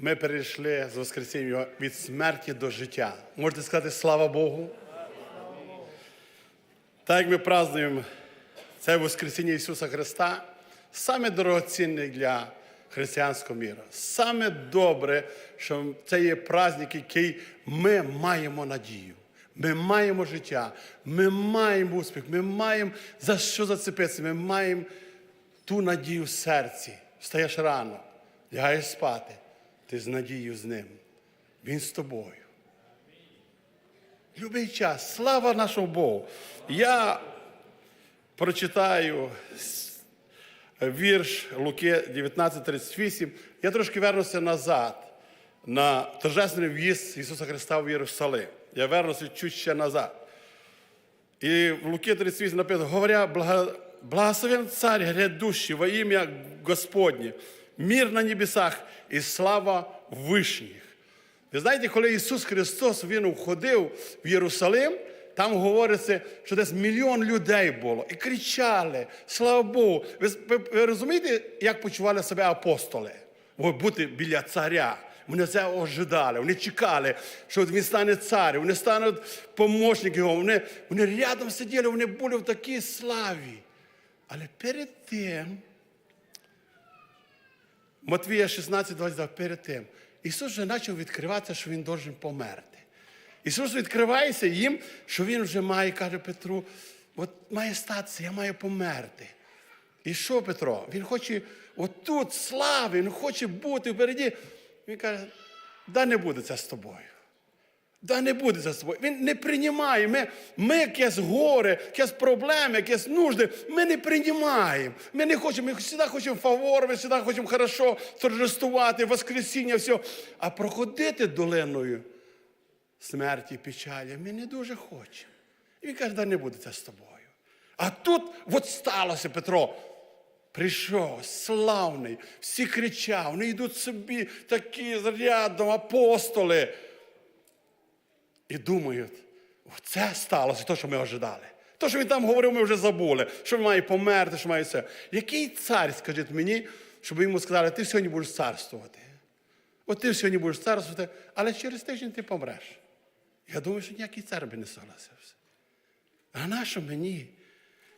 Ми перейшли з Воскресіння від смерті до життя. Можете сказати слава Богу? Так як ми празднуємо це Воскресіння Ісуса Христа, саме дорогоцінне для християнського міра. Саме добре, що це є праздник, який ми маємо надію. Ми маємо життя, ми маємо успіх, ми маємо за що зацепитися, ми маємо ту надію в серці. Встаєш рано, лягаєш спати, ти з надією з ним. Він з тобою. Любий час, слава нашому Богу. Я прочитаю вірш Луки 19:38. Я трошки вернуся назад на торжественний в'їзд Ісуса Христа в Єрусалим. Я вернуся чуть ще назад. І в Луки 38 написано, говоря, «Благо- благословен царь грядущий во ім'я Господнє, мир на небесах і слава вишніх. Ви знаєте, коли Ісус Христос Він входив в Єрусалим, там говориться, що десь мільйон людей було і кричали, слава Богу. Ви, ви, ви розумієте, як почували себе апостоли? Бути біля царя. Вони це ожидали, вони чекали, що він стане царем, вони стануть помощники його. Вони, вони рядом сиділи, вони були в такій славі. Але перед тим, Матвія 16, 22, перед тим, Ісус вже почав відкриватися, що Він должен померти. Ісус відкривається їм, що Він вже має, каже Петру, от має статися, я маю померти. І що Петро? Він хоче отут слави, він хоче бути впереді. Він каже, да не буде це з тобою. Да не буде це з тобою. Він не приймає. Ми, ми якесь горе, якесь проблеми, якесь нужди, ми не приймаємо. Ми не хочемо, ми завжди хочемо фавор, ми завжди хочемо хорошо торжествувати, воскресіння, все. А проходити долиною смерті, печалі ми не дуже хочемо. І він каже, да не буде це з тобою. А тут от сталося Петро. Прийшов славний, всі кричав, вони йдуть собі такі рядом апостоли. І думають, це сталося, те, що ми ожидали. То, що він там говорив, ми вже забули, що він має померти, що має все. Який цар, скажіть мені, щоб йому сказали, ти сьогодні будеш царствувати. От ти сьогодні будеш царствувати, але через тиждень ти помреш. Я думаю, що ніякий цар би не согласився. А нащо мені?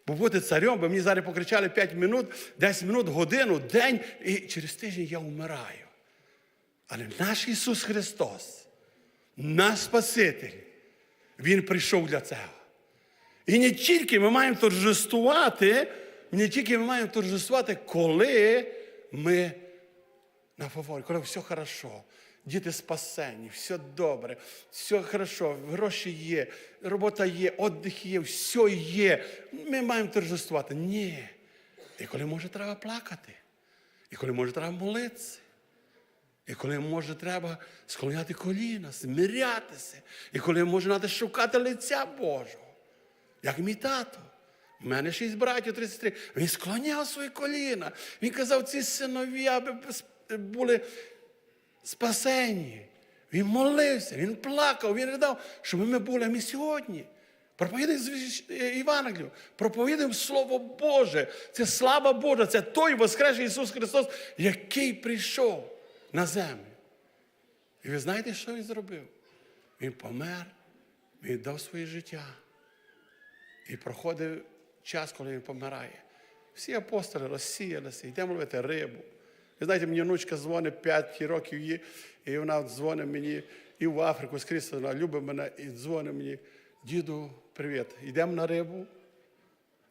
Бо бути царем, бо мені зараз покричали 5 минут, 10 минут, годину, день, і через тиждень я вмираю. Але наш Ісус Христос, наш Спаситель, Він прийшов для цього. І не тільки ми маємо торжествувати, не тільки ми маємо торжествувати, коли ми на фаворі, коли все хорошо, діти спасені, все добре, все хорошо, гроші є, робота є, віддих є, все є. Ми маємо торжествувати. Ні. І коли може треба плакати, і коли може треба молитися. І коли може треба склоняти коліна, смирятися, і коли може треба шукати лиця Божого. Як мій тато. У мене шість братів, 33. Він склоняв свої коліна. Він казав, ці синові, аби були спасені. Він молився, він плакав, він ридав, щоб ми були ми сьогодні. Проповідуємо Євангелію, проповідуємо Слово Боже. Це слава Божа, це той воскресший Ісус Христос, який прийшов на землю. І ви знаєте, що Він зробив? Він помер, він дав своє життя. І проходив час, коли він помирає. Всі апостоли розсіялися, йдемо ловити рибу. Ви знаєте, мені внучка дзвонить 5 років і вона дзвонить мені і в Африку скрізь, вона любить мене і дзвонить мені. Діду, привіт, йдемо на рибу.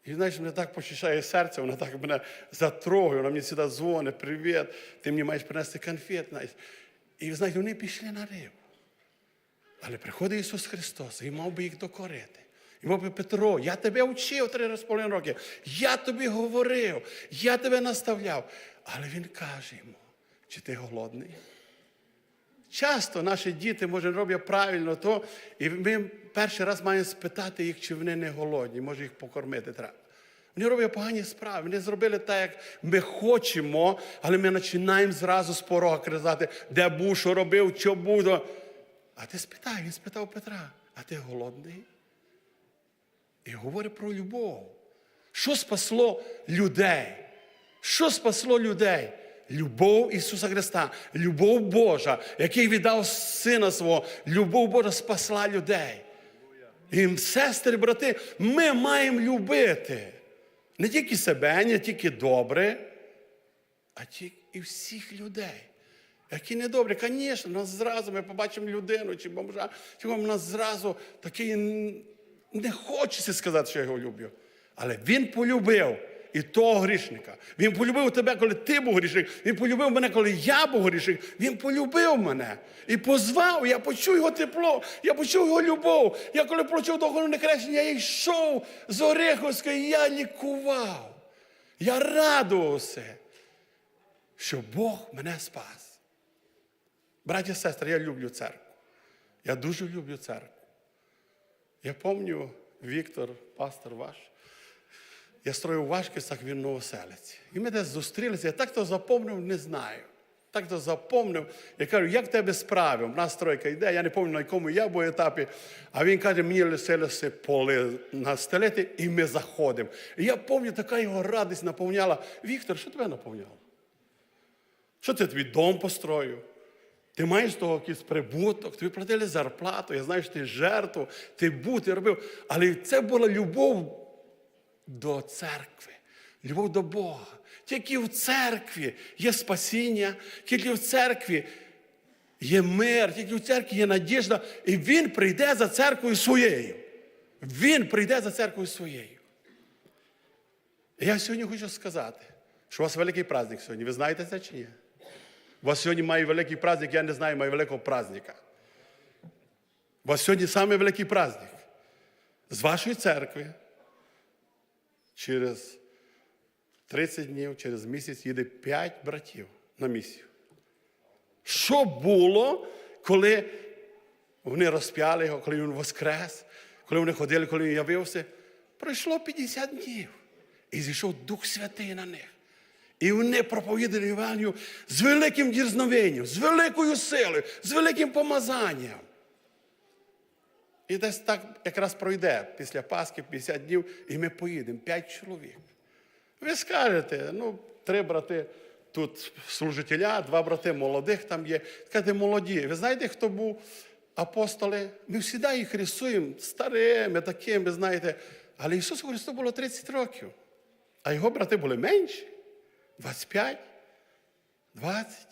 І знаєш, мене так почищає серце, вона так мене затрогує, вона мені сюди дзвонить, привіт, ти мені маєш принести конфет. Знаєш. І знаєте, вони пішли на рибу. Але приходить Ісус Христос і мав би їх докорити. І мов би Петро, я тебе вчив три з половиною роки, я тобі говорив, я тебе наставляв. Але він каже йому, чи ти голодний? Часто наші діти, може, роблять правильно то, і ми перший раз маємо спитати їх, чи вони не голодні, може їх покормити треба. Вони роблять погані справи. Вони зробили так, як ми хочемо, але ми починаємо зразу з порога кризати, де був, що робив, що буду. А ти спитай, він спитав Петра, а ти голодний? І говорить про любов. Що спасло людей? Що спасло людей? Любов Ісуса Христа, любов Божа, який віддав Сина свого, любов Божа спасла людей. І сестри, брати, ми маємо любити не тільки себе, не тільки добре, а ті і всіх людей. Які недобрі, звісно, нас зразу ми побачимо людину чи бомжа, чи вам нас зразу такий не хочеться сказати, що я його люблю. Але він полюбив і того грішника. Він полюбив тебе, коли ти був грішник. Він полюбив мене, коли я був грішник. Він полюбив мене і позвав. Я почув його тепло, я почув його любов. Я коли почув духовне хрещення, я йшов з Ореховської, я лікував. Я радувався що Бог мене спас. Браті і сестри, я люблю церкву. Я дуже люблю церкву. Я пам'ятаю, Віктор, пастор ваш, я строїв важкістах, він новоселець. І ми десь зустрілися, я так то запомнив, не знаю. Так то запомнив. Я кажу, як тебе справи? У нас тройка йде, я не пам'ятаю, на якому я був етапі. А він каже, мені лишилося поле настелити, і ми заходимо. І я пам'ятаю, така його радість наповняла. Віктор, що тебе наповняло? Що ти тобі дом построїв? Ти маєш того якийсь прибуток, тобі платили зарплату, я знаю, що ти жертву, ти був, ти робив. Але це була любов до церкви, любов до Бога. Тільки в церкві є спасіння, тільки в церкві є мир, тільки в церкві є надіжда, і Він прийде за церквою своєю. Він прийде за церквою своєю. Я сьогодні хочу сказати, що у вас великий праздник сьогодні. Ви знаєте це чи ні? У вас сьогодні має великий праздник, я не знаю, має великого праздника. У вас сьогодні саме великий праздник. З вашої церкви через 30 днів, через місяць їде 5 братів на місію. Що було, коли вони розп'яли його, коли він воскрес, коли вони ходили, коли він явився? Пройшло 50 днів. І зійшов Дух Святий на них. І вони проповідали Євангелію з великим дірзновенням, з великою силою, з великим помазанням. І десь так якраз пройде після Пасхи 50 днів, і ми поїдемо, 5 чоловік. Ви скажете, ну, три брати тут служителя, два брати молодих там є. Скажете, молоді. Ви знаєте, хто був апостоли? Ми завжди їх рисуємо старими, такими, знаєте. Але Ісусу Христу було 30 років, а його брати були менші. 25, 20.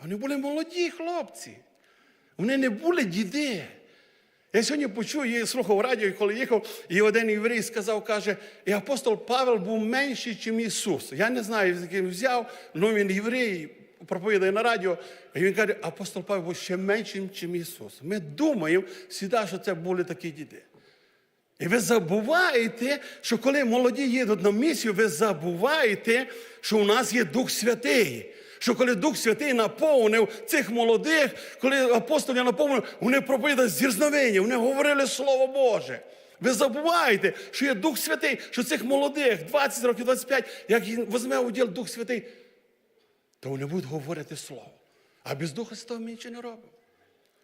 Вони були молоді хлопці. Вони не були діди. Я сьогодні почув, я слухав радіо, і коли їхав, і один єврей сказав, каже, і апостол Павел був менший, ніж Ісус. Я не знаю, з яким взяв, але він єврей, проповідає на радіо, і він каже, апостол Павел був ще меншим, ніж Ісус. Ми думаємо завжди, що це були такі діди. І ви забуваєте, що коли молоді їдуть на місію, ви забуваєте, що у нас є Дух Святий. Що коли Дух Святий наповнив цих молодих, коли апостолів наповнив, вони проповідали зірзновення, вони говорили Слово Боже. Ви забуваєте, що є Дух Святий, що цих молодих, 20 років, 25, як візьме уділ Дух Святий, то вони будуть говорити Слово. А без Духа Святого ми нічого не робимо.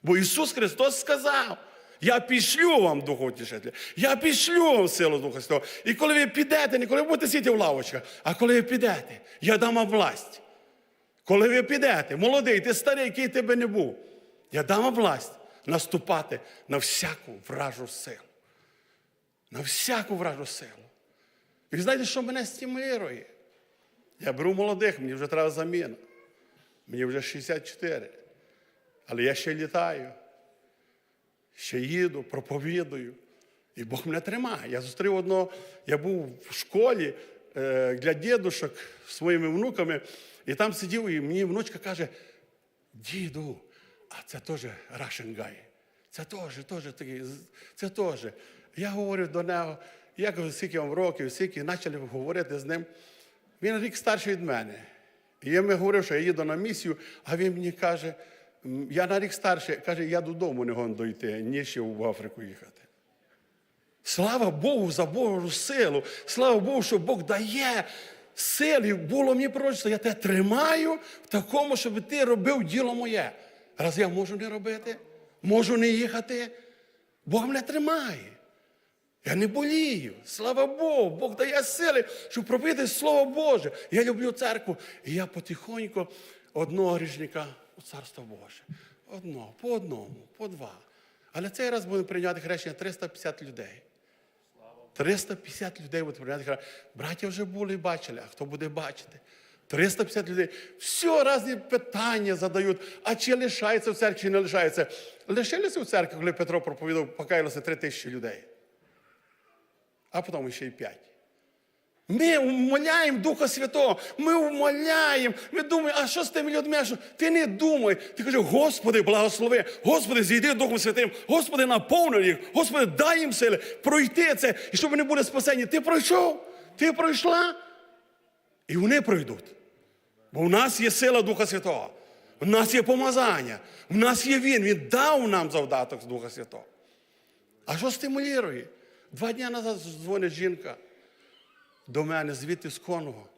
Бо Ісус Христос сказав, я пішлю вам Духа Утішителя, я пішлю вам силу Духа Святого. І коли ви підете, не коли будете сидіти в лавочках, а коли ви підете, я дам вам власть. Коли ви підете, молодий, ти старий, який тебе не був, я дам власть наступати на всяку вражу силу. На всяку вражу силу. І ви знаєте, що мене стимулює? Я беру молодих, мені вже треба заміна. Мені вже 64. Але я ще літаю, ще їду, проповідую. І Бог мене тримає. Я зустрів одного, я був в школі е, для дідушок своїми внуками, і там сидів, і мені внучка каже: діду, а це теж guy. Це теж, теж такий, це теж. Я говорю до нього, я кажу, скільки вам років, скільки почали говорити з ним. Він рік старший від мене. І я йому говорив, що я їду на місію, а він мені каже, я на рік старший, каже, я додому не гон дойти, ніж ще в Африку їхати. Слава Богу за Божу силу. Слава Богу, що Бог дає сили. Було мені пророчество, я тебе тримаю в такому, щоб ти робив діло моє. Раз я можу не робити, можу не їхати. Бог мене тримає. Я не болію. Слава Богу, Бог дає сили, щоб пробити Слово Боже. Я люблю церкву. І я потихоньку одного грішника у Царство Боже. Одного, по одному, по два. Але цей раз будемо прийняти хрещення 350 людей. 350 людей прийняти хрещення. Браття вже були і бачили, а хто буде бачити? 350 людей. Все різні питання задають. А чи лишається в церкві, чи не лишається? Лишилися в церкві, коли Петро проповідав, покаялося 3 тисячі людей. А потім ще й 5. Ми умоляємо Духа Святого, ми умоляємо, ми думаємо, а що з тими людьми? Що? Ти не думай. Ти кажеш, Господи, благослови, Господи, зійди Духом Святим, Господи, наповни їх, Господи, дай їм сили пройти це, і щоб вони були спасені. Ти пройшов, ти пройшла, і вони пройдуть. Бо в нас є сила Духа Святого, в нас є помазання, в нас є Він, Він дав нам завдаток з Духа Святого. А що стимулює? Два дні назад дзвонить жінка до мене звідти з Конго.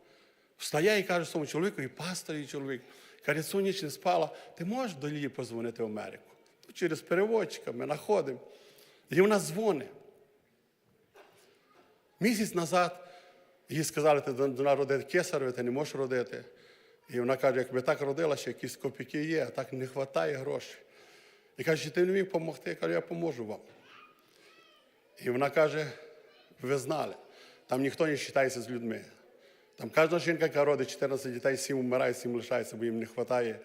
Встає і каже своєму чоловіку, і пастор, і чоловік. Каже, ніч не спала, ти можеш до Лії позвонити в Америку? Ну, Через переводчика ми знаходимо. І вона дзвонить. Місяць назад їй сказали, ти вона родити кесарові, ти не можеш родити. І вона каже, якби так родила, ще якісь копійки є, а так не вистачає грошей. І каже, ти не міг допомогти? Я кажу, я поможу вам. І вона каже, ви знали, там ніхто не вважається з людьми. Там кожна жінка, яка родить 14 дітей, 7 вмирає, 7 лишається, бо їм не вистачає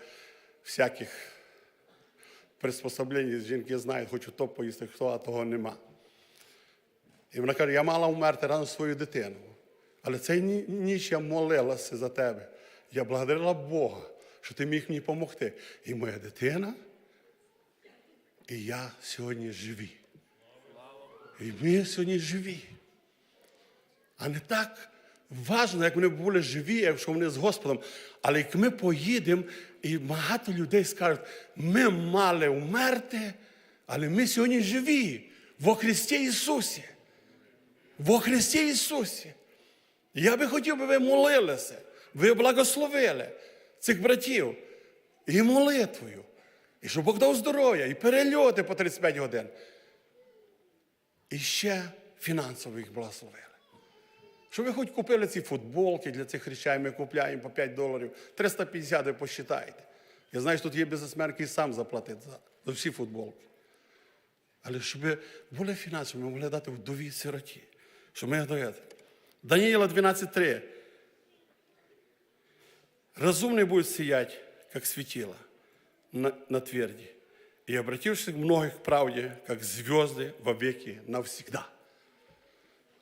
всяких приспособлень. Жінки знають, хочуть то поїсти, хто, а того нема. І вона каже, я мала вмерти разом з своєю дитиною. Але цей ніч я молилася за тебе. Я благодарила Бога, що ти міг мені допомогти. І моя дитина, і я сьогодні живі. І ми сьогодні живі. А не так важливо, як вони були живі, якщо вони з Господом. Але як ми поїдемо, і багато людей скажуть, ми мали вмерти, але ми сьогодні живі во Христі Ісусі. Во Христі Ісусі. Я би хотів, би ви молилися, ви благословили цих братів і молитвою. І щоб Бог дав здоров'я, і перельоти по 35 годин. І ще фінансово їх благословили. Щоб ви хоч купили ці футболки для цих речей, ми купляємо по 5 доларів, 350 ви посчитайте. Я знаю, що тут є бізнесмен, який сам заплатить за, за всі футболки. Але щоб були фінанси, ми могли дати вдові сироті. Щоб ми даємо. Даниила 12.3. Разумный будет сиять, как светило на, на тверди, и обратившись многих к правде, как звезды во веки навсегда.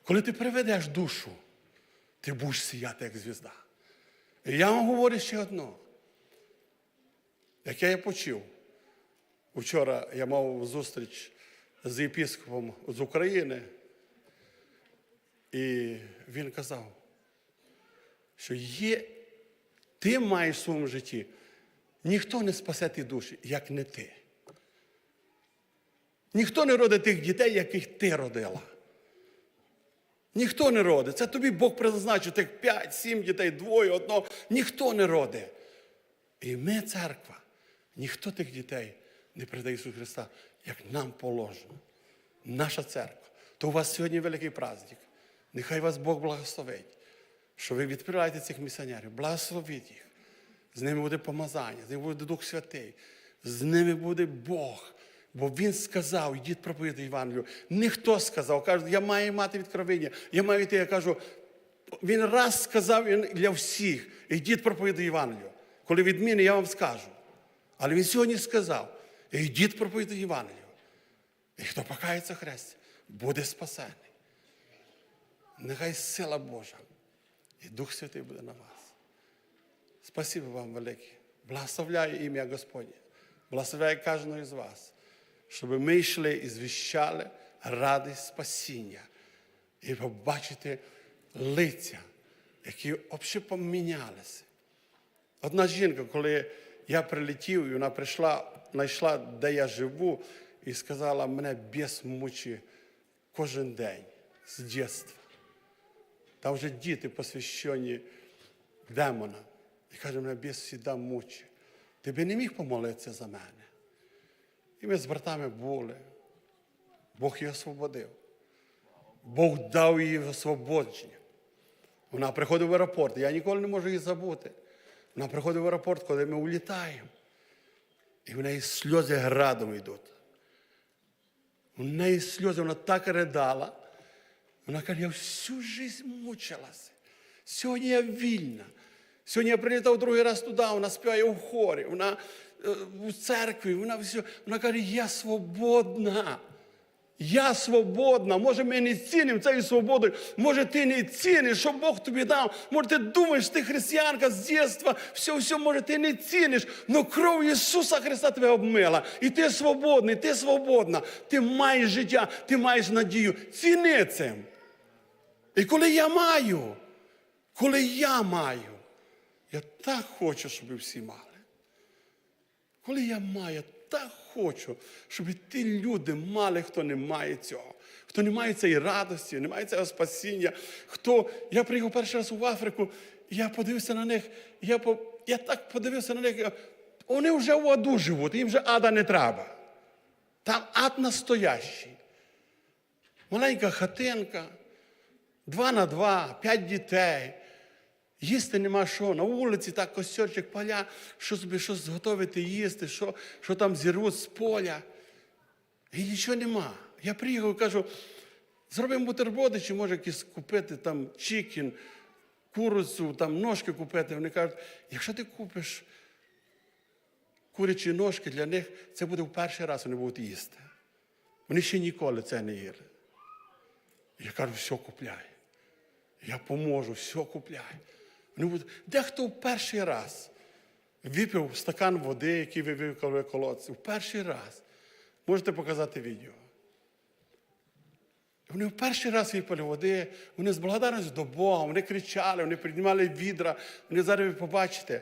Коли ти приведеш душу, ти будеш сіяти, як звізда. І я вам говорю ще одно. Яке я почув. Вчора я мав зустріч з єпіскопом з України, і він казав, що є, ти маєш в своєму житті, ніхто не спасе ті душі, як не ти. Ніхто не родить тих дітей, яких ти родила. Ніхто не родить. Це тобі Бог призначив тих 5, 7 дітей, двоє, одного. Ніхто не родить. І ми, церква, ніхто тих дітей не придає Ісусу Христа, як нам положено. Наша церква. То у вас сьогодні великий праздник. Нехай вас Бог благословить, що ви відкриваєте цих місіонерів, благословіть їх. З ними буде помазання, з ними буде Дух Святий, з ними буде Бог. Бо Він сказав, йдіть проповідати Євангелію. Ніхто сказав, каже, я маю мати відкровення, я маю йти. Я кажу, він раз сказав для всіх, йдіть проповідати Євангелію. Коли від мене, я вам скажу. Але він сьогодні сказав, йдіть проповідати Євангелію. І хто покається хрест, буде спасений. Нехай сила Божа і Дух Святий буде на вас. Спасибо вам велике. Благословляю ім'я Господнє. Благословляю кожного з вас, щоб ми йшли і звіщали радість спасіння і побачити лиця, які взагалі помінялися. Одна жінка, коли я прилетів, і вона прийшла, знайшла, де я живу, і сказала, мене біс мучить кожен день з дитинства. Там вже діти посвящені демона. І каже, мене біс завжди мучить. Ти би не міг помолитися за мене. І ми з братами були. Бог її освободив. Бог дав їй освободження. Вона приходить в аеропорт. Я ніколи не можу її забути. Вона приходить в аеропорт, коли ми улітаємо. І в неї сльози градом йдуть. У неї сльози, вона так ридала. Вона каже, я всю життя мучилася. Сьогодні я вільна. Сьогодні я прилітав другий раз туди, вона співає у хорі, вона е, у церкві, вона все. Вона каже, я свободна. Я свободна. Може, ми не цінимо цією свободою. Може, ти не ціниш, що Бог тобі дав. Може, ти думаєш, ти християнка з дитинства, все, все, може, ти не ціниш. Но кров Ісуса Христа тебе обмила. І ти свободний, ти свободна. Ти маєш життя, ти маєш надію. Ціни цим. І коли я маю, коли я маю, я так хочу, щоб ви всі мали. Коли я маю, я так хочу, щоб ті люди мали, хто не має цього, хто не має цієї радості, не має цього спасіння. Хто, я приїхав перший раз в Африку, і я подивився на них, я, по- я так подивився на них, я- вони вже в аду живуть, їм вже ада не треба. Там ад настоящий. Маленька хатинка, два на два, п'ять дітей. Їсти нема що. На вулиці так костьорчик поля, що собі щось зготовити їсти, що, що там зірвуть з поля. І нічого нема. Я приїхав і кажу, зробимо бутерброди, чи може якісь купити там чікін, курицю, там ножки купити. Вони кажуть, якщо ти купиш курячі ножки для них, це буде в перший раз вони будуть їсти. Вони ще ніколи це не їли. Я кажу, все купляй. Я поможу, все купляй. Будуть, дехто в перший раз випив стакан води, який ви вивкали в колодці. В перший раз. Можете показати відео. Вони в перший раз випили води, вони з благодарністю до Бога, вони кричали, вони піднімали відра. Вони зараз ви побачите,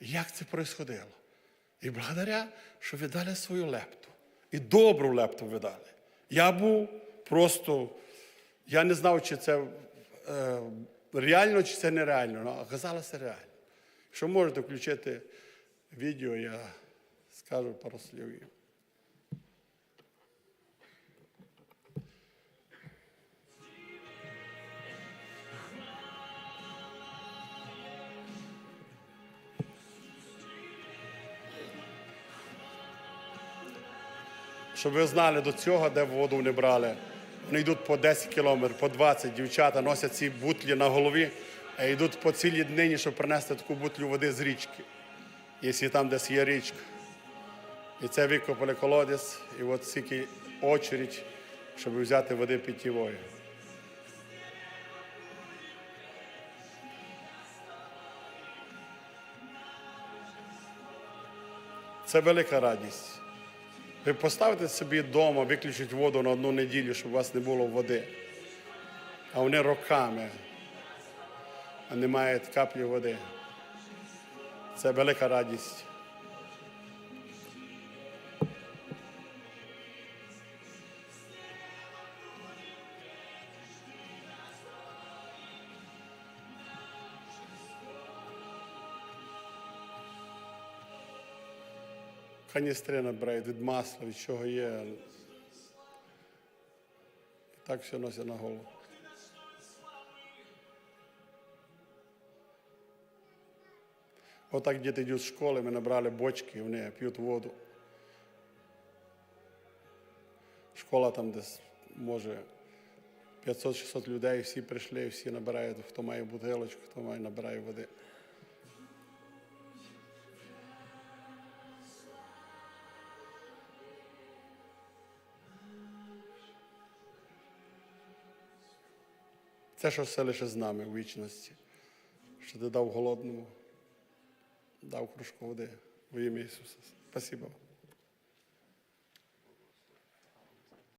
як це происходило. І благодаря, що ви дали свою лепту. І добру лепту ви дали. Я був просто, я не знав, чи це е, реально, чи це нереально. але оказалося реально. Якщо можете включити відео, я скажу пару слів. Щоб ви знали до цього, де воду вони брали. Вони йдуть по 10 кілометрів, по 20 дівчата носять ці бутлі на голові, а йдуть по цілій днині, щоб принести таку бутлю води з річки. Якщо там десь є річка. І це викопали колодязь, і от стільки очередь, щоб взяти води питьової. Це велика радість. Ви поставите собі вдома, виключить воду на одну неділю, щоб у вас не було води. А вони роками, а немає каплі води. Це велика радість. Каністри набирають від масла, від чого є. І так все носять на голову. Отак діти йдуть з школи, ми набрали бочки, вони п'ють воду. Школа там десь може 500-600 людей, всі прийшли, всі набирають, хто має бутилочку, хто має набирає води. Це що все лише з нами у вічності, що ти дав голодному, дав кружку води во ім'я Ісуса. Спасибо.